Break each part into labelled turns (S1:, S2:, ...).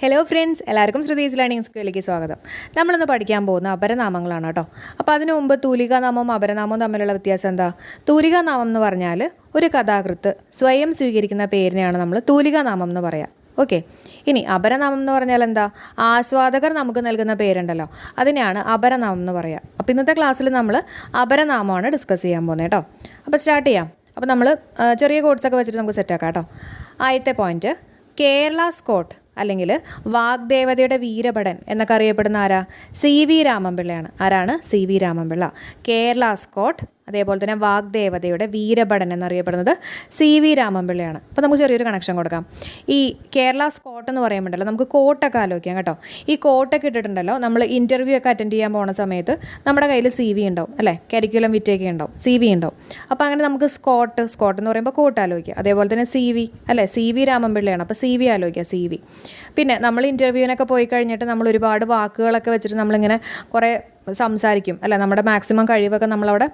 S1: Hello friends എല്ലാവർക്കും Shruthi's learning സ്കൂളിലേക്ക് സ്വാഗതം. നമ്മളിന്ന് പഠിക്കാൻ പോകുന്ന അപരനാമങ്ങളാണ് കേട്ടോ. അപ്പോൾ അതിനു മുമ്പ് തൂലികാനാമവും അപരനാമവും തമ്മിലുള്ള വ്യത്യാസം എന്താ? തൂലികാനാമം എന്ന് പറഞ്ഞാൽ ഒരു കഥാകൃത്ത് സ്വയം സ്വീകരിക്കുന്ന പേരിനെയാണ് നമ്മൾ തൂലികാനാമം എന്ന് പറയുക ഓക്കെ ഇനി അപരനാമം എന്ന് പറഞ്ഞാൽ എന്താ? ആസ്വാദകർ നമുക്ക് നൽകുന്ന പേരുണ്ടല്ലോ. അതിനെയാണ് അപരനാമം എന്ന് പറയുക അപ്പോൾ ഇന്നത്തെ ക്ലാസ്സിൽ നമ്മൾ അപരനാമമാണ് ഡിസ്കസ് ചെയ്യാൻ പോകുന്നത് കേട്ടോ. അപ്പോൾ സ്റ്റാർട്ട് ചെയ്യാം. അപ്പോൾ നമ്മൾ ചെറിയ കോഡ്സൊക്കെ വെച്ചിട്ട് നമുക്ക് സെറ്റാക്കാം കേട്ടോ. ആദ്യത്തെ പോയിന്റ് കേരള സ്കോട്ട് അല്ലെങ്കിൽ വാഗ്ദേവതയുടെ വീരഭടൻ എന്നൊക്കെ അറിയപ്പെടുന്ന ആരാ? സി വി രാമൻപിള്ളയാണ്. ആരാണ്? C V Ramanpillai. Kerala Scott അതേപോലെ തന്നെ വാഗ്ദേവതയുടെ വീരഭടൻ എന്നറിയപ്പെടുന്നത് സി വി രാമൻപിള്ളയാണ്. അപ്പോൾ നമുക്ക് ചെറിയൊരു കണക്ഷൻ കൊടുക്കാം. ഈ കേരള സ്കോട്ട് എന്ന് പറയുമ്പോഴല്ലോ നമുക്ക് കോട്ടൊക്കെ ആലോചിക്കാം കേട്ടോ. ഈ കോട്ടൊക്കെ ഇട്ടിട്ടുണ്ടല്ലോ നമ്മൾ ഇന്റർവ്യൂ ഒക്കെ അറ്റൻഡ് ചെയ്യാൻ പോകുന്ന സമയത്ത് നമ്മുടെ കയ്യിൽ സി വി ഉണ്ടാവും അല്ലേ? കരിക്കുലം വിറ്റേക്ക് ഉണ്ടാവും സി വി ഉണ്ടാവും. അപ്പോൾ അങ്ങനെ നമുക്ക് സ്കോട്ട് സ്കോട്ട് എന്ന് പറയുമ്പോൾ കോട്ട് ആലോചിക്കുക അതേപോലെ തന്നെ സി വി അല്ലേ? സി വി രാമൻപിള്ളയാണ് അപ്പോൾ സി വി ആലോചിക്കുക സി വി പിന്നെ നമ്മൾ ഇന്റർവ്യൂവിനൊക്കെ പോയി കഴിഞ്ഞിട്ട് നമ്മൾ ഒരുപാട് വാക്കുകളൊക്കെ വെച്ചിട്ട് നമ്മളിങ്ങനെ കുറേ സംസാരിക്കും. അല്ല നമ്മുടെ മാക്സിമം കഴിവൊക്കെ നമ്മളവിടെ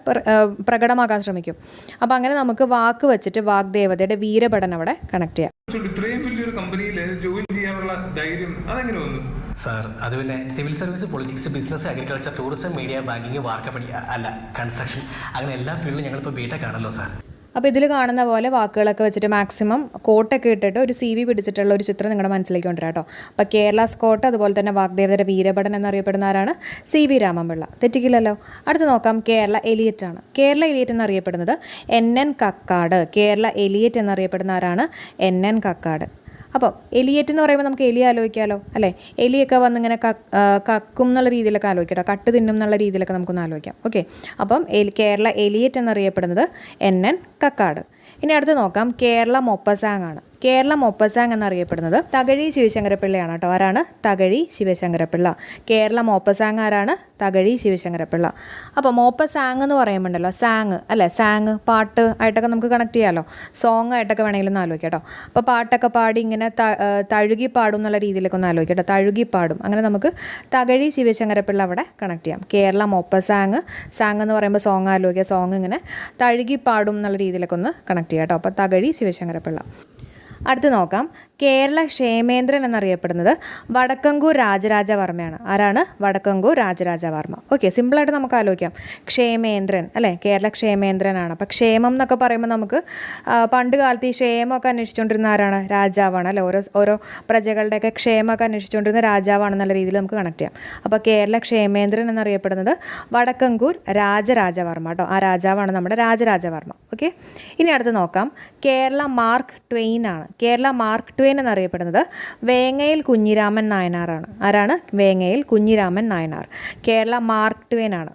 S1: പ്രകടമാക്കാൻ ശ്രമിക്കും. അപ്പോൾ അങ്ങനെ നമുക്ക് വാക്ക് വെച്ചിട്ട് വാഗ്ദേവതയുടെ വീരപഠനം അവിടെ കണക്ട് ചെയ്യാം.
S2: ഇത്രയും വലിയൊരു കമ്പനിയിൽ ജോയിൻ ചെയ്യാനുള്ള ധൈര്യം അതെങ്ങനെ വന്നു?
S3: സാർ അത് പിന്നെ civil service politics business agriculture tourism media banking വാർക്കപ്പണി അല്ല കൺസ്ട്രക്ഷൻ അങ്ങനെ എല്ലാ ഫീൽഡിലും ഞങ്ങളിപ്പോൾ ബിടെക് ആണല്ലോ സാർ.
S1: അപ്പോൾ ഇതിൽ കാണുന്ന പോലെ വാക്കുകളൊക്കെ വെച്ചിട്ട് മാക്സിമം കോട്ടൊക്കെ ഇട്ടിട്ട് ഒരു സി വി പിടിച്ചിട്ടുള്ള ഒരു ചിത്രം നിങ്ങളുടെ മനസ്സിലേക്ക് കൊണ്ടുവരാം കേട്ടോ. അപ്പോൾ കേരള സ്കോട്ട് അതുപോലെ തന്നെ വാഗ്ദേവതയുടെ വീരഭടൻ എന്നറിയപ്പെടുന്ന ആരാണ് സി വി രാമൻപിള്ള. തെറ്റിക്കില്ലല്ലോ? അടുത്ത് നോക്കാം. കേരള എലിയറ്റ് ആണ്. കേരള എലിയറ്റ് എന്നറിയപ്പെടുന്നത് N N Kakkad. Kerala Eliot എന്നറിയപ്പെടുന്ന ആരാണ് എൻ എൻ കക്കാട്. അപ്പം എലിയേറ്റ് എന്ന് പറയുമ്പോൾ നമുക്ക് എലി ആലോചിക്കാമല്ലോ അല്ലേ? എലിയൊക്കെ വന്നിങ്ങനെ കക്ക് എന്നുള്ള രീതിയിലൊക്കെ ആലോചിക്കട്ടോ. കട്ട് തിന്നും എന്നുള്ള രീതിയിലൊക്കെ നമുക്കൊന്ന് ആലോചിക്കാം. ഓക്കെ. അപ്പം കേരള എലിയേറ്റ് എന്നറിയപ്പെടുന്നത് എൻ എൻ കക്കാട്. ഇനി അടുത്ത് നോക്കാം. കേരള മൊപ്പസാങ് ആണ് കേരള മൊപ്പസാങ് എന്നറിയപ്പെടുന്നത് തകഴി ശിവശങ്കരപ്പിള്ളയാണ് കേട്ടോ. ആരാണ്? തകഴി ശിവശങ്കരപ്പിള്ള. കേരള മോപ്പസാങ് ആരാണ്? തകഴി ശിവശങ്കരപ്പിള്ള. അപ്പോൾ മോപ്പസാങ് എന്ന് പറയുമ്പോണ്ടല്ലോ സാങ് അല്ലേ? സാങ് പാട്ട് ആയിട്ടൊക്കെ നമുക്ക് കണക്ട് ചെയ്യാമല്ലോ സോങ് ആയിട്ടൊക്കെ വേണമെങ്കിലും ഒന്ന് ആലോചിക്കാം കേട്ടോ. അപ്പോൾ പാട്ടൊക്കെ പാടി ഇങ്ങനെ തഴുകി പാടും എന്നുള്ള രീതിയിലൊക്കെ ഒന്ന് ആലോചിക്കാം കേട്ടോ. തഴുകി പാടും. അങ്ങനെ നമുക്ക് തകഴി ശിവശങ്കരപ്പിള്ള അവിടെ കണക്ട് ചെയ്യാം. കേരള മൊപ്പസാങ് സാങ് എന്ന് പറയുമ്പോൾ സോങ് ആലോചിക്കുക സോങ് ഇങ്ങനെ തഴുകി പാടും എന്നുള്ള രീതിയിലൊക്കെ ഒന്ന് കണക്ട് ചെയ്യാം കേട്ടോ. അപ്പോൾ തകഴി ശിവശങ്കരപ്പിള്ള. അടുത്ത് നോക്കാം. കേരള ക്ഷേമേന്ദ്രൻ എന്നറിയപ്പെടുന്നത് വടക്കങ്കൂർ രാജരാജവർമ്മയാണ്. ആരാണ്? വടക്കങ്കൂർ രാജരാജവർമ്മ. ഓക്കെ സിമ്പിളായിട്ട് നമുക്ക് ആലോചിക്കാം. ക്ഷേമേന്ദ്രൻ അല്ലേ? കേരള ക്ഷേമേന്ദ്രനാണ്. അപ്പോൾ ക്ഷേമം എന്നൊക്കെ പറയുമ്പോൾ നമുക്ക് പണ്ട് കാലത്ത് ഈ ക്ഷേമമൊക്കെ അന്വേഷിച്ചുകൊണ്ടിരുന്ന ആരാണ്? രാജാവാണ് അല്ലേ? ഓരോ ഓരോ പ്രജകളുടെയൊക്കെ ക്ഷേമമൊക്കെ അന്വേഷിച്ചുകൊണ്ടിരുന്ന രാജാവാണെന്നുള്ള രീതിയിൽ നമുക്ക് കണക്ട് ചെയ്യാം. അപ്പോൾ കേരള ക്ഷേമേന്ദ്രൻ എന്നറിയപ്പെടുന്നത് വടക്കങ്കൂർ രാജരാജവർമ്മ കേട്ടോ. ആ രാജാവാണ് നമ്മുടെ രാജരാജവർമ്മ. ഓക്കെ ഇനി അടുത്ത് നോക്കാം. കേരള മാർക്ക് ട്വെയിൻ ആണ് കേരള മാർക്ക് ട്വെയിൻ എന്നറിയപ്പെടുന്നത് വേങ്ങയിൽ കുഞ്ഞിരാമൻ നായനാറാണ്. ആരാണ്? വേങ്ങയിൽ കുഞ്ഞിരാമൻ നായനാർ. കേരള മാർക്ക് ട്വെയിൻ ആണ്.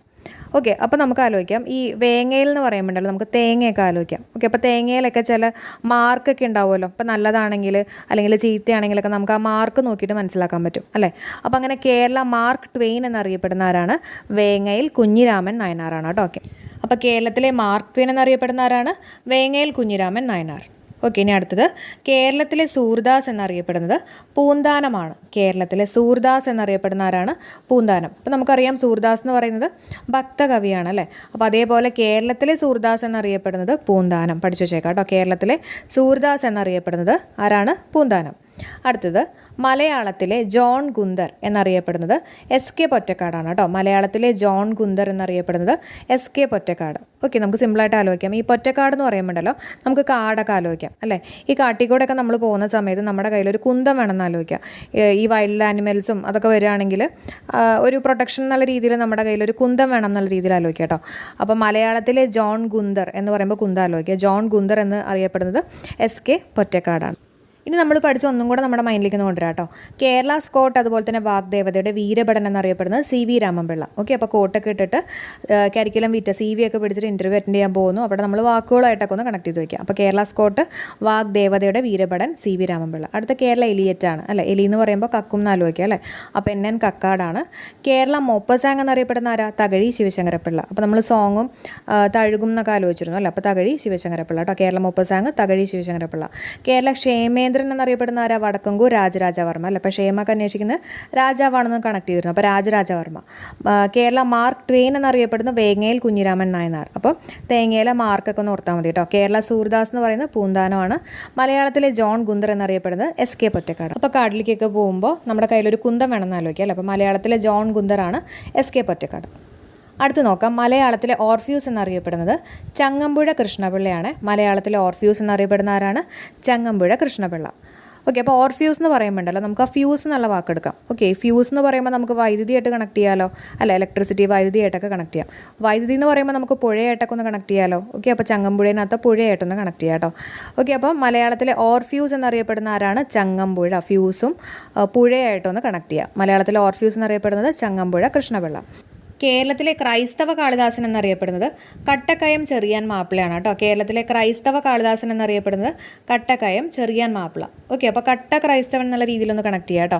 S1: ഓക്കെ അപ്പോൾ നമുക്ക് ആലോചിക്കാം. ഈ വേങ്ങയിൽ എന്ന് പറയുമ്പോഴല്ലോ നമുക്ക് തേങ്ങയൊക്കെ ആലോചിക്കാം. ഓക്കെ അപ്പോൾ തേങ്ങയിലൊക്കെ ചില മാർക്കൊക്കെ ഉണ്ടാവുമല്ലോ. അപ്പോൾ നല്ലതാണെങ്കിൽ അല്ലെങ്കിൽ ചീത്തയാണെങ്കിലൊക്കെ നമുക്ക് ആ മാർക്ക് നോക്കിയിട്ട് മനസ്സിലാക്കാൻ പറ്റും അല്ലേ? അപ്പോൾ അങ്ങനെ കേരള മാർക്ക് ട്വെയിൻ എന്നറിയപ്പെടുന്ന ആരാണ്? വേങ്ങയിൽ കുഞ്ഞിരാമൻ നായനാറാണ് കേട്ടോ. ഓക്കെ അപ്പോൾ കേരളത്തിലെ മാർക്ക് ട്വെയിൻ എന്നറിയപ്പെടുന്ന ആരാണ്? വേങ്ങയിൽ കുഞ്ഞിരാമൻ നായനാർ. ഓക്കെ ഇനി അടുത്തത്. കേരളത്തിലെ സൂർദാസ് എന്നറിയപ്പെടുന്നത് പൂന്താനമാണ്. കേരളത്തിലെ സൂർദാസ് എന്നറിയപ്പെടുന്ന ആരാണ്? പൂന്താനം. അപ്പോൾ നമുക്കറിയാം സൂർദാസ് എന്ന് പറയുന്നത് ഭക്തകവിയാണ് അല്ലേ? അപ്പോൾ അതേപോലെ കേരളത്തിലെ സൂർദാസ് എന്നറിയപ്പെടുന്നത് പൂന്താനം. പഠിച്ചു വെച്ചേക്കാം കേരളത്തിലെ സൂർദാസ് എന്നറിയപ്പെടുന്നത് ആരാണ്? പൂന്താനം. അടുത്തത് മലയാളത്തിലെ ജോൺ ഗുന്ദർ എന്നറിയപ്പെടുന്നത് എസ് കെ പൊറ്റക്കാടാണ് കേട്ടോ. മലയാളത്തിലെ ജോൺ ഗുന്ദർ എന്നറിയപ്പെടുന്നത് എസ് കെ പൊറ്റക്കാട്. ഓക്കെ നമുക്ക് സിമ്പിളായിട്ട് ആലോചിക്കാം. ഈ പൊറ്റക്കാട് എന്ന് പറയുമ്പോണ്ടല്ലോ നമുക്ക് കാടൊക്കെ ആലോചിക്കാം അല്ലേ? ഈ കാട്ടിക്കൂടെ ഒക്കെ നമ്മൾ പോകുന്ന സമയത്ത് നമ്മുടെ കയ്യിൽ ഒരു കുന്തം വേണമെന്ന് ആലോചിക്കാം. ഈ വൈൽഡ് ആനിമൽസും അതൊക്കെ വരികയാണെങ്കിൽ ഒരു പ്രൊട്ടക്ഷൻ എന്നുള്ള രീതിയിൽ നമ്മുടെ കയ്യിൽ ഒരു കുന്തം വേണം എന്നുള്ള രീതിയിൽ ആലോചിക്കാം കേട്ടോ. അപ്പോൾ മലയാളത്തിലെ ജോൺ ഗുന്ദർ എന്ന് പറയുമ്പോൾ കുന്ത ആലോചിക്കുക ജോൺ ഗുന്ദർ എന്ന് അറിയപ്പെടുന്നത് എസ് കെ പൊറ്റക്കാടാണ്. ഇനി നമ്മൾ പഠിച്ച ഒന്നും കൂടെ നമ്മുടെ മൈൻഡിലേക്ക് കൊണ്ടുവരാം കേട്ടോ കേരള സ്കോട്ട് അതുപോലെ തന്നെ വാഗ്ദേവതയുടെ വീരഭടൻ എന്നറിയപ്പെടുന്നത് സി വി രാമൻപിള്ള. ഓക്കെ അപ്പോൾ കോട്ടൊക്കെ ഇട്ടിട്ട് കരിക്കുലം വിറ്റ സി വി ഒക്കെ പിടിച്ചിട്ട് ഇന്റർവ്യൂ അറ്റൻഡ് ചെയ്യാൻ പോകുന്നു. അവിടെ നമ്മൾ വാക്കുകളായിട്ടൊക്കെ ഒന്ന് കണക്ട് ചെയ്ത് വയ്ക്കാം അപ്പോൾ കേരള സ്കോട്ട് വാഗ്ദേവതയുടെ വീരഭടൻ സി വി രാമൻപിള്ള. അടുത്ത കേരള എലിയറ്റാണ് അല്ലേ? എലി എന്ന് പറയുമ്പോൾ കക്കും ആലോചിക്കുക അല്ലേ? അപ്പോൾ എൻ എൻ കക്കാടാണ്. കേരള മൊപ്പസാങ് എന്നറിയപ്പെടുന്ന ആരാ? തകഴി ശിവശങ്കരപ്പിള്ള. അപ്പോൾ നമ്മൾ സോങ്ങും തഴുകും എന്നൊക്കെ ആലോചിച്ചിരുന്നു അല്ലേ? അപ്പോൾ തകഴി ശിവശങ്കരപ്പിള്ള കേട്ടോ കേരള മൊപ്പസാങ് തകഴി ശിവശങ്കരപ്പിള്ള. കേരള ക്ഷേമേന്ദ്രൻ രവീന്ദ്രൻ എന്നറിയപ്പെടുന്ന ആരാ? വടക്കങ്കൂർ രാജരാജവർമ്മ അല്ല? അപ്പോൾ ക്ഷേമൊക്കെ അന്വേഷിക്കുന്നത് രാജാവാണെന്ന് കണക്ട് ചെയ്തിരുന്നു. അപ്പോൾ രാജരാജവർമ്മ. കേരള മാർക്ക് ട്വെയിൻ എന്നറിയപ്പെടുന്ന വേങ്ങയിൽ കുഞ്ഞിരാമൻ നായനാർ. അപ്പോൾ തേങ്ങയിലെ മാർക്കൊക്കെ ഒന്ന് ഓർത്താൽ മതി കേട്ടോ. കേരള സൂർദാസ് എന്ന് പറയുന്നത് പൂന്താനമാണ്. മലയാളത്തിലെ ജോൺ ഗുന്ദർ എന്നറിയപ്പെടുന്നത് എസ് കെ പൊറ്റക്കാട്. അപ്പോൾ കാട്ടിലേക്കൊക്കെ പോകുമ്പോൾ നമ്മുടെ കയ്യിലൊരു കുന്തം വേണമെന്ന് ആലോചിക്കുക അല്ലേ? അപ്പോൾ മലയാളത്തിലെ ജോൺ ഗുന്ദറാണ് എസ് കെ പൊറ്റക്കാട്. അടുത്ത് നോക്കാം. മലയാളത്തിലെ ഓർഫ്യൂസ് എന്നറിയപ്പെടുന്നത് ചങ്ങമ്പുഴ കൃഷ്ണപിള്ളയാണ്. മലയാളത്തിലെ ഓർഫ്യൂസ് എന്നറിയപ്പെടുന്ന ആരാണ്? ചങ്ങമ്പുഴ കൃഷ്ണപിള്ള. ഓക്കെ അപ്പോൾ ഓർഫ്യൂസ് എന്ന് പറയുമ്പോണ്ടല്ലോ നമുക്ക് ആ ഫ്യൂസ് എന്നുള്ള വാക്കെടുക്കാം ഓക്കെ ഫ്യൂസ് എന്ന് പറയുമ്പോൾ നമുക്ക് വൈദ്യുതിയായിട്ട് കണക്ട് ചെയ്യാമല്ലോ അല്ല ഇലക്ട്രിസിറ്റി വൈദ്യുതിയായിട്ടൊക്കെ കണക്ട് ചെയ്യാം. വൈദ്യുതി എന്ന് പറയുമ്പോൾ നമുക്ക് പുഴയായിട്ടൊക്കെ ഒന്ന് കണക്ട് ചെയ്യാമല്ലോ ഓക്കെ അപ്പോൾ ചങ്ങമ്പുഴേനകത്ത് പുഴയായിട്ടൊന്ന് കണക്ട് ചെയ്യാം കേട്ടോ. ഓക്കെ അപ്പോൾ മലയാളത്തിലെ ഓർഫ്യൂസ് എന്നറിയപ്പെടുന്ന ആരാണ്? ചങ്ങമ്പുഴ. ഫ്യൂസും പുഴയായിട്ടൊന്ന് കണക്ട് ചെയ്യാം. മലയാളത്തിലെ ഓർഫ്യൂസ് എന്നറിയപ്പെടുന്നത് ചങ്ങമ്പുഴ കൃഷ്ണപിള്ള. കേരളത്തിലെ ക്രൈസ്തവ കാളിദാസൻ എന്നറിയപ്പെടുന്നത് കട്ടക്കയം ചെറിയാൻ മാപ്പിളയാണ് കേട്ടോ. കേരളത്തിലെ ക്രൈസ്തവ കാളിദാസൻ എന്നറിയപ്പെടുന്നത് കട്ടക്കയം ചെറിയാൻ മാപ്പിള. ഓക്കെ അപ്പോൾ കട്ട ക്രൈസ്തവൻ എന്നുള്ള രീതിയിലൊന്ന് കണക്ട് ചെയ്യാം കേട്ടോ.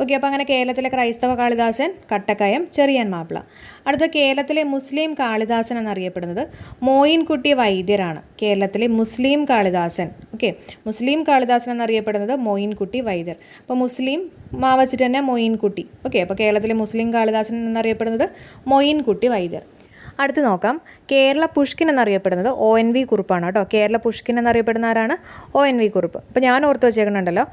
S1: ഓക്കെ അപ്പോൾ അങ്ങനെ കേരളത്തിലെ ക്രൈസ്തവ കാളിദാസൻ കട്ടക്കയം ചെറിയാൻ മാപ്പിള. അടുത്ത കേരളത്തിലെ മുസ്ലിം കാളിദാസൻ എന്നറിയപ്പെടുന്നത് മോയിൻകുട്ടി വൈദ്യരാണ്. കേരളത്തിലെ മുസ്ലിം കാളിദാസൻ ഓക്കെ മുസ്ലിം കാളിദാസൻ എന്നറിയപ്പെടുന്നത് മോയിൻകുട്ടി വൈദ്യർ. അപ്പോൾ മുസ്ലിം മാ വച്ചിട്ട് തന്നെ മൊയിൻകുട്ടി ഓക്കെ അപ്പോൾ കേരളത്തിലെ മുസ്ലിം കാളിദാസൻ എന്നറിയപ്പെടുന്നത് മൊയിൻകുട്ടി വൈദ്യർ. അടുത്ത് നോക്കാം. കേരള പുഷ്കിൻ എന്നറിയപ്പെടുന്നത് ഒ എൻ വി കുറുപ്പാണ് കേട്ടോ. കേരള പുഷ്കിൻ എന്നറിയപ്പെടുന്ന ആരാണ്? O N V Kurup. അപ്പോൾ ഞാൻ ഓർത്ത് വെച്ചേക്കണുണ്ടല്ലോ.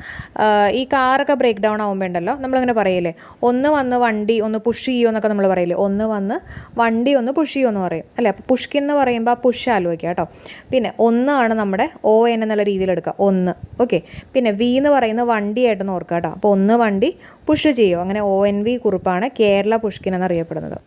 S1: ഈ കാറൊക്കെ ബ്രേക്ക് ഡൗൺ ആകുമ്പോൾ ഉണ്ടല്ലോ നമ്മളിങ്ങനെ പറയില്ലേ. ഒന്ന് വന്ന് വണ്ടി ഒന്ന് പുഷ് ചെയ്യുമോ എന്നൊക്കെ നമ്മൾ പറയില്ലേ. ഒന്ന് വന്ന് വണ്ടി ഒന്ന് പുഷ് ചെയ്യുമോ എന്ന് പറയും. അല്ലേ? അപ്പോൾ പുഷ്കിൻ എന്ന് പറയുമ്പോൾ ആ പുഷ് ആലോചിക്കുക കേട്ടോ. പിന്നെ ഒന്നാണ് നമ്മുടെ ഒ എൻ എന്നുള്ള രീതിയിൽ എടുക്കുക. ഒന്ന്. ഓക്കെ. പിന്നെ വി എന്ന് പറയുന്നത് വണ്ടിയായിട്ടൊന്ന് ഓർക്കുക കേട്ടോ. അപ്പോൾ ഒന്ന് വണ്ടി പുഷ് ചെയ്യുമോ അങ്ങനെ ഒ എൻ വി കുറുപ്പാണ് കേരള പുഷ്കിൻ എന്നറിയപ്പെടുന്നത്.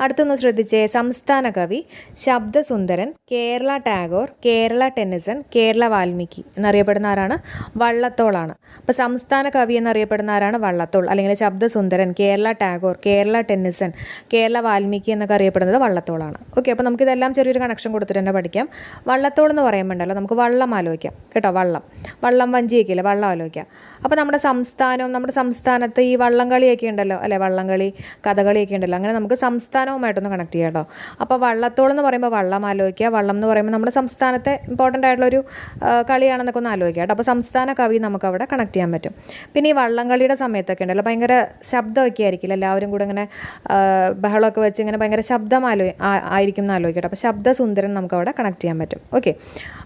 S1: അടുത്തൊന്ന് ശ്രദ്ധിച്ചേ. സംസ്ഥാന കവി ശബ്ദസുന്ദരൻ കേരള ടാഗോർ കേരള ടെന്നിസൺ കേരള വാൽമീകി എന്നറിയപ്പെടുന്ന ആരാണ്? വള്ളത്തോളാണ്. അപ്പോൾ സംസ്ഥാന കവി എന്നറിയപ്പെടുന്ന ആരാണ്? വള്ളത്തോൾ. അല്ലെങ്കിൽ ശബ്ദസുന്ദരൻ കേരള ടാഗോർ കേരള ടെന്നിസൺ കേരള വാൽമീകി എന്നൊക്കെ അറിയപ്പെടുന്നത് വള്ളത്തോളാണ്. ഓക്കെ അപ്പോൾ നമുക്കിതെല്ലാം ചെറിയൊരു കണക്ഷൻ കൊടുത്തിട്ട് തന്നെ പഠിക്കാം. വള്ളത്തോൾ എന്ന് പറയുമ്പോണ്ടല്ലോ നമുക്ക് വള്ളം ആലോചിക്കാം. കേട്ടോ വള്ളം. വള്ളം വഞ്ചിയൊക്കെ ഇല്ലേ വള്ളം ആലോചിക്കാം. അപ്പോൾ നമ്മുടെ സംസ്ഥാനവും നമ്മുടെ സംസ്ഥാനത്ത് ഈ വള്ളംകളിയൊക്കെ ഉണ്ടല്ലോ അല്ലേ? വള്ളംകളി കഥകളിയൊക്കെ ഉണ്ടല്ലോ. അങ്ങനെ നമുക്ക് സംസ്ഥാനവുമായിട്ടൊന്ന് കണക്ട് ചെയ്യാം കേട്ടോ അപ്പോൾ വള്ളത്തോൾ എന്ന് പറയുമ്പോൾ വള്ളം ആലോചിക്കുക. വള്ളം എന്ന് പറയുമ്പോൾ നമ്മുടെ സംസ്ഥാനത്തെ ഇമ്പോർട്ടന്റ് ആയിട്ടുള്ളൊരു കളിയാണെന്നൊക്കെ ഒന്ന് ആലോചിക്കുക കേട്ടോ അപ്പോൾ സംസ്ഥാന കവി നമുക്ക് അവിടെ കണക്ട് ചെയ്യാൻ പറ്റും. പിന്നെ ഈ വള്ളം കളിയുടെ സമയത്തൊക്കെ ഉണ്ടല്ലോ ഭയങ്കര ശബ്ദമൊക്കെ ആയിരിക്കില്ല? എല്ലാവരും കൂടെ ഇങ്ങനെ ബഹളമൊക്കെ വെച്ച് ഇങ്ങനെ ഭയങ്കര ശബ്ദം ആലോ ആയിരിക്കും എന്ന് ആലോചിക്കട്ടെ അപ്പോൾ ശബ്ദസുന്ദരൻ നമുക്ക് അവിടെ കണക്ട് ചെയ്യാൻ പറ്റും. ഓക്കെ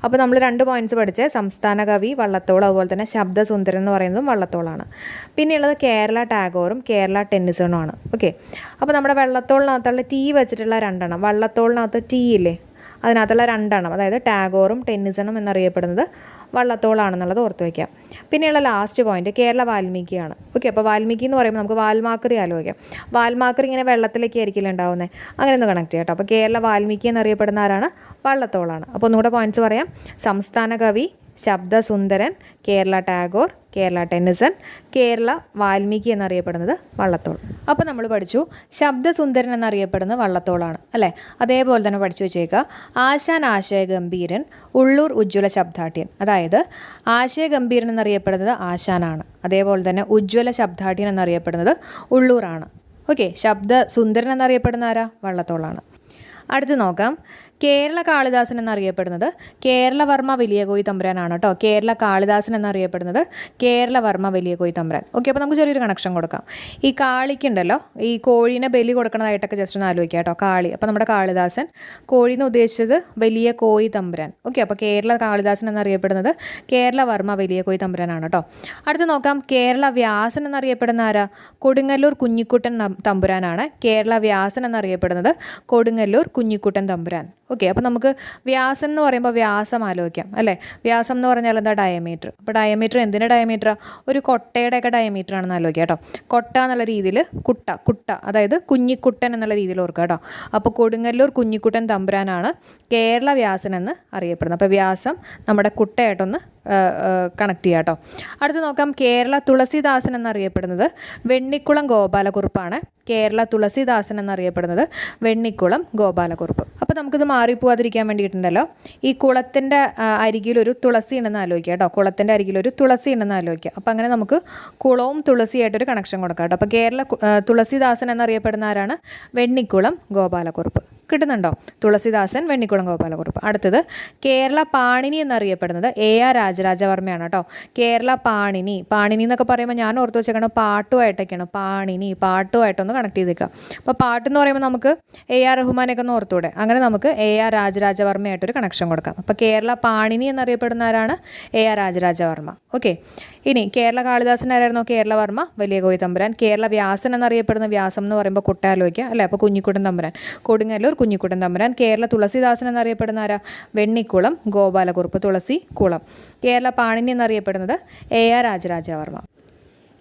S1: അപ്പോൾ നമ്മൾ രണ്ട് പോയിന്റ്സ് പഠിച്ച്. സംസ്ഥാന കവി വള്ളത്തോൾ അതുപോലെ തന്നെ ശബ്ദസുന്ദരൻ എന്ന് പറയുന്നതും വള്ളത്തോളാണ്. പിന്നെയുള്ളത് കേരള ടാഗോറും കേരള ടെന്നിസണുമാണ് ഓക്കെ അപ്പോൾ നമ്മുടെ വെള്ളത്തോളിനകത്തുള്ള ടീ വെച്ചിട്ടുള്ള രണ്ടെണ്ണം. വള്ളത്തോളിനകത്ത് ടീ ഇല്ലേ? അതിനകത്തുള്ള രണ്ടെണ്ണം. അതായത് ടാഗോറും ടെന്നിസണും എന്നറിയപ്പെടുന്നത് വള്ളത്തോളാണെന്നുള്ളത് ഓർത്ത് വയ്ക്കാം പിന്നെയുള്ള ലാസ്റ്റ് പോയിന്റ് കേരള വാൽമീകിയാണ്. ഓക്കെ അപ്പോൾ വാൽമീകി എന്ന് പറയുമ്പോൾ നമുക്ക് വാൽമാക്കറി ആലോചിക്കാം. വാൽമാക്കറി ഇങ്ങനെ വെള്ളത്തിലേക്ക് ആയിരിക്കില്ല ഉണ്ടാവുന്നത് അങ്ങനെ ഒന്ന് കണക്ട് ചെയ്യട്ടോ അപ്പോൾ കേരള വാൽമീകി എന്നറിയപ്പെടുന്ന ആരാണ്? വള്ളത്തോളാണ്. അപ്പോൾ ഒന്നുകൂടെ പോയിന്റ്സ് പറയാം. സംസ്ഥാന കവി ശബ്ദസുന്ദരൻ കേരള ടാഗോർ കേരള ടെന്നിസൺ കേരള വാൽമീകി എന്നറിയപ്പെടുന്നത് വള്ളത്തോൾ. അപ്പോൾ നമ്മൾ പഠിച്ചു. ശബ്ദസുന്ദരൻ എന്നറിയപ്പെടുന്നത് വള്ളത്തോളാണ് അല്ലേ? അതേപോലെ തന്നെ പഠിച്ചു വെച്ചേക്കുക ആശാൻ ആശയ ഗംഭീരൻ ഉള്ളൂർ ഉജ്ജ്വല ശബ്ദാഠ്യൻ. അതായത് ആശയ ആശയഗംഭീരൻ എന്നറിയപ്പെടുന്നത് ആശാനാണ്. അതേപോലെ തന്നെ ഉജ്ജ്വല ശബ്ദാഠ്യൻ എന്നറിയപ്പെടുന്നത് ഉള്ളൂറാണ്. ഓക്കെ ശബ്ദസുന്ദരൻ എന്നറിയപ്പെടുന്ന ആരാ? വള്ളത്തോളാണ്. അടുത്ത് നോക്കാം. കേരള കാളിദാസൻ എന്നറിയപ്പെടുന്നത് കേരളവർമ്മ വലിയ കോയി തമ്പുരാനാണ് കേട്ടോ. കേരള കാളിദാസൻ എന്നറിയപ്പെടുന്നത് കേരളവർമ്മ വലിയ കോയി തമ്പുരാൻ. ഓക്കെ അപ്പോൾ നമുക്ക് ചെറിയൊരു കണക്ഷൻ കൊടുക്കാം. ഈ കാളിക്കുണ്ടല്ലോ ഈ കോഴീനെ ബലി കൊടുക്കുന്നതായിട്ടൊക്കെ ജസ്റ്റ് ഒന്ന് ആലോചിക്കുക കേട്ടോ. കാളി അപ്പോൾ നമ്മുടെ കാളിദാസൻ കോഴീന്ന് ഉദ്ദേശിച്ചത് വലിയ കോയി തമ്പുരാൻ. ഓക്കെ അപ്പോൾ കേരള കാളിദാസൻ എന്നറിയപ്പെടുന്നത് കേരളവർമ്മ വലിയ കോയി തമ്പുരാനാണ് കേട്ടോ. അടുത്ത് നോക്കാം കേരള വ്യാസൻ എന്നറിയപ്പെടുന്ന ആരാ? കൊടുങ്ങല്ലൂർ കുഞ്ഞിക്കുട്ടൻ തമ്പുരാനാണ്. കേരള വ്യാസൻ എന്നറിയപ്പെടുന്നത് കൊടുങ്ങല്ലൂർ കുഞ്ഞിക്കുട്ടൻ തമ്പുരാൻ. ഓക്കെ അപ്പോൾ നമുക്ക് വ്യാസം എന്ന് പറയുമ്പോൾ വ്യാസം ആലോചിക്കാം അല്ലേ? വ്യാസം എന്ന് പറഞ്ഞാൽ എന്താ? ഡയമീറ്റർ അപ്പോൾ ഡയമീറ്റർ എന്തിന്റെ ഡയമീറ്ററാ ഒരു കൊട്ടയുടെയൊക്കെ ഡയമീറ്റർ ആണെന്ന് ആലോചിക്കാം കേട്ടോ. കൊട്ട എന്നുള്ള രീതിയിൽ കുട്ട കുട്ട അതായത് കുഞ്ഞിക്കുട്ടൻ എന്നുള്ള രീതിയിൽ ഓർക്കുക കേട്ടോ. അപ്പോൾ കൊടുങ്ങല്ലൂർ കുഞ്ഞിക്കുട്ടൻ തമ്പുരാനാണ് കേരള വ്യാസൻ എന്ന് അറിയപ്പെടുന്നത്. അപ്പോൾ വ്യാസം നമ്മുടെ കുട്ടയായിട്ടൊന്ന് കണക്ട് ചെയ്യാം കേട്ടോ അടുത്ത് നോക്കാം കേരള തുളസിദാസൻ എന്നറിയപ്പെടുന്നത് വെണ്ണിക്കുളം ഗോപാലകുറുപ്പാണ് കേരള തുളസിദാസൻ എന്നറിയപ്പെടുന്നത് വെണ്ണിക്കുളം ഗോപാലകുറുപ്പ് അപ്പോൾ നമുക്കിത് മാറിപ്പോവാതിരിക്കാൻ വേണ്ടിയിട്ടുണ്ടല്ലോ. ഈ കുളത്തിന്റെ അരികിലൊരു തുളസി ഉണ്ടെന്ന് ആലോചിക്കുക കേട്ടോ കുളത്തിന്റെ അരികിലൊരു തുളസി ഉണ്ടെന്ന് ആലോചിക്കുക അപ്പോൾ അങ്ങനെ നമുക്ക് കുളവും തുളസിയായിട്ടൊരു കണക്ഷൻ കൊടുക്കാം കേട്ടോ അപ്പോൾ കേരള തുളസിദാസൻ എന്നറിയപ്പെടുന്ന ആരാണ്? വെണ്ണിക്കുളം ഗോപാലകുറുപ്പ് കിട്ടുന്നുണ്ടോ? തുളസിദാസൻ വെണ്ണിക്കുളം ഗോപാലകുറുപ്പ് അടുത്തത് കേരള പാണിനി എന്നറിയപ്പെടുന്നത് എ ആർ രാജരാജവർമ്മയാണ് കേട്ടോ. കേരള പാണിനി. പാണിനി എന്നൊക്കെ പറയുമ്പോൾ ഞാൻ ഓർത്ത് വെച്ചേക്കണം പാട്ടുമായിട്ടൊക്കെയാണ്. പാണിനി പാട്ടുമായിട്ടൊന്ന് കണക്ട് ചെയ്തേക്കുക അപ്പോൾ പാട്ടെന്ന് പറയുമ്പോൾ നമുക്ക് എ ആർ റഹ്മാനൊക്കെ ഒന്ന് ഓർത്തൂടെ. അങ്ങനെ നമുക്ക് എ ആർ രാജരാജവർമ്മയായിട്ടൊരു കണക്ഷൻ കൊടുക്കാം. അപ്പോൾ കേരള പാണിനി എന്നറിയപ്പെടുന്ന ആരാണ്? A R Rajarajavarma. ഓക്കെ. ഇനി കേരള കാളിദാസൻ ആരായിരുന്നു? കേരളവർമ്മ വലിയ കോയി തമ്പുരാൻ. കേരള വ്യാസൻ എന്നറിയപ്പെടുന്ന വ്യാസം എന്ന് പറയുമ്പോൾ കുട്ടാലോയ്ക്ക് അല്ലേ? അപ്പോൾ കുഞ്ഞിക്കുട്ടൻ തമ്പുരാൻ. കൊടുങ്ങല്ലൂർ കുഞ്ഞിക്കുട്ടൻ തമ്പുരാൻ. കേരള തുളസിദാസൻ എന്നറിയപ്പെടുന്ന ആരാ? വെണ്ണിക്കുളം ഗോപാലകുറുപ്പ് തുളസി കുളം. കേരള പാണിനി എന്നറിയപ്പെടുന്നത് എ ആർ രാജരാജവർമ്മ.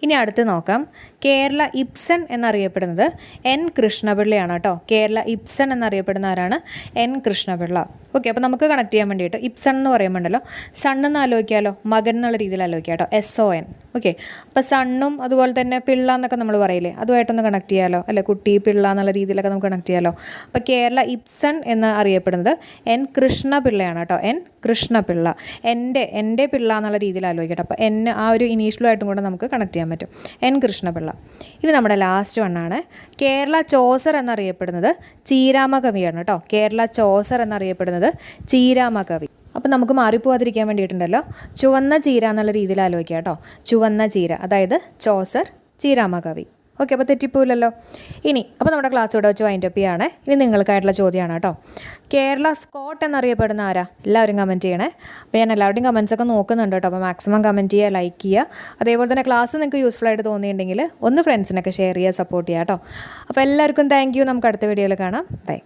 S1: ഇനി അടുത്ത് നോക്കാം. കേരള ഇബ്സൺ എന്നറിയപ്പെടുന്നത് എൻ കൃഷ്ണപിള്ളയാണ് കേട്ടോ. കേരള ഇബ്സൺ എന്നറിയപ്പെടുന്ന ആരാണ്? എൻ കൃഷ്ണപിള്ള. ഓക്കെ അപ്പോൾ നമുക്ക് കണക്ട് ചെയ്യാൻ വേണ്ടിയിട്ട് ഇപ്സൺ എന്ന് പറയുമ്പോണ്ടല്ലോ സണ്ണെന്ന് ആലോചിക്കാമല്ലോ മകൻ എന്നുള്ള രീതിയിൽ ആലോചിക്കാം കേട്ടോ. എസ് ഒ എൻ ഓക്കെ അപ്പോൾ സണ്ണും അതുപോലെ തന്നെ പിള്ള എന്നൊക്കെ നമ്മൾ പറയില്ലേ അതുമായിട്ടൊന്ന് കണക്ട് ചെയ്യാമല്ലോ അല്ലെ കുട്ടി പിള്ള എന്നുള്ള രീതിയിലൊക്കെ നമുക്ക് കണക്ട് ചെയ്യാമല്ലോ അപ്പോൾ കേരള ഇപ്സൺ എന്ന് അറിയപ്പെടുന്നത് എൻ കൃഷ്ണപിള്ളയാണ് കേട്ടോ. എൻ കൃഷ്ണപിള്ള. എന്റെ എന്റെ പിള്ള എന്നുള്ള രീതിയിൽ ആലോചിക്കട്ടെ അപ്പോൾ എൻ ആ ഒരു ഇനീഷ്യലുമായിട്ടും കൂടെ നമുക്ക് കണക്ട് ചെയ്യാൻ പറ്റും. എൻ കൃഷ്ണപിള്ള. ഇനി നമ്മുടെ ലാസ്റ്റ് വണ്ണാണ് കേരള ചോസർ എന്നറിയപ്പെടുന്നത് ചീരാമകവിയാണ് കേട്ടോ. കേരള ചോസർ എന്നറിയപ്പെടുന്നത് ചീരാമകവി. അപ്പം അപ്പോൾ നമുക്ക് മാറിപ്പോവാതിരിക്കാൻ വേണ്ടിയിട്ടുണ്ടല്ലോ. ചുവന്ന ചീര എന്നുള്ള രീതിയിൽ ആലോചിക്കുക കേട്ടോ. ചുവന്ന ചീര അതായത് ചോസർ ചീരാമ കവി ഓക്കെ അപ്പോൾ തെറ്റിപ്പോയില്ലല്ലോ ഇനി അപ്പോൾ നമ്മുടെ ക്ലാസ് ഇവിടെ വെച്ച് വൈൻഡപ്പ് ചെയ്യാണ്. ഇനി നിങ്ങൾക്കായിട്ടുള്ള ചോദ്യമാണ് കേട്ടോ. കേരള സ്കോട്ട് എന്നറിയപ്പെടുന്ന ആരാ? എല്ലാവരും കമന്റ് ചെയ്യണേ. അപ്പോൾ ഞാൻ എല്ലാവരുടെയും കമൻസ് ഒക്കെ നോക്കുന്നുണ്ട് കേട്ടോ. അപ്പോൾ മാക്സിമം കമന്റ് ചെയ്യുക ലൈക്ക് ചെയ്യുക. അതേപോലെ തന്നെ ക്ലാസ് നിങ്ങൾക്ക് യൂസ്ഫുൾ ആയിട്ട് തോന്നിയിട്ടുണ്ടെങ്കിൽ ഒന്ന് ഫ്രണ്ട്സിനൊക്കെ ഷെയർ ചെയ്യുക സപ്പോർട്ട് ചെയ്യുക കേട്ടോ. അപ്പോൾ എല്ലാവർക്കും താങ്ക് യു നമുക്ക് അടുത്ത വീഡിയോയിൽ കാണാം. ബൈ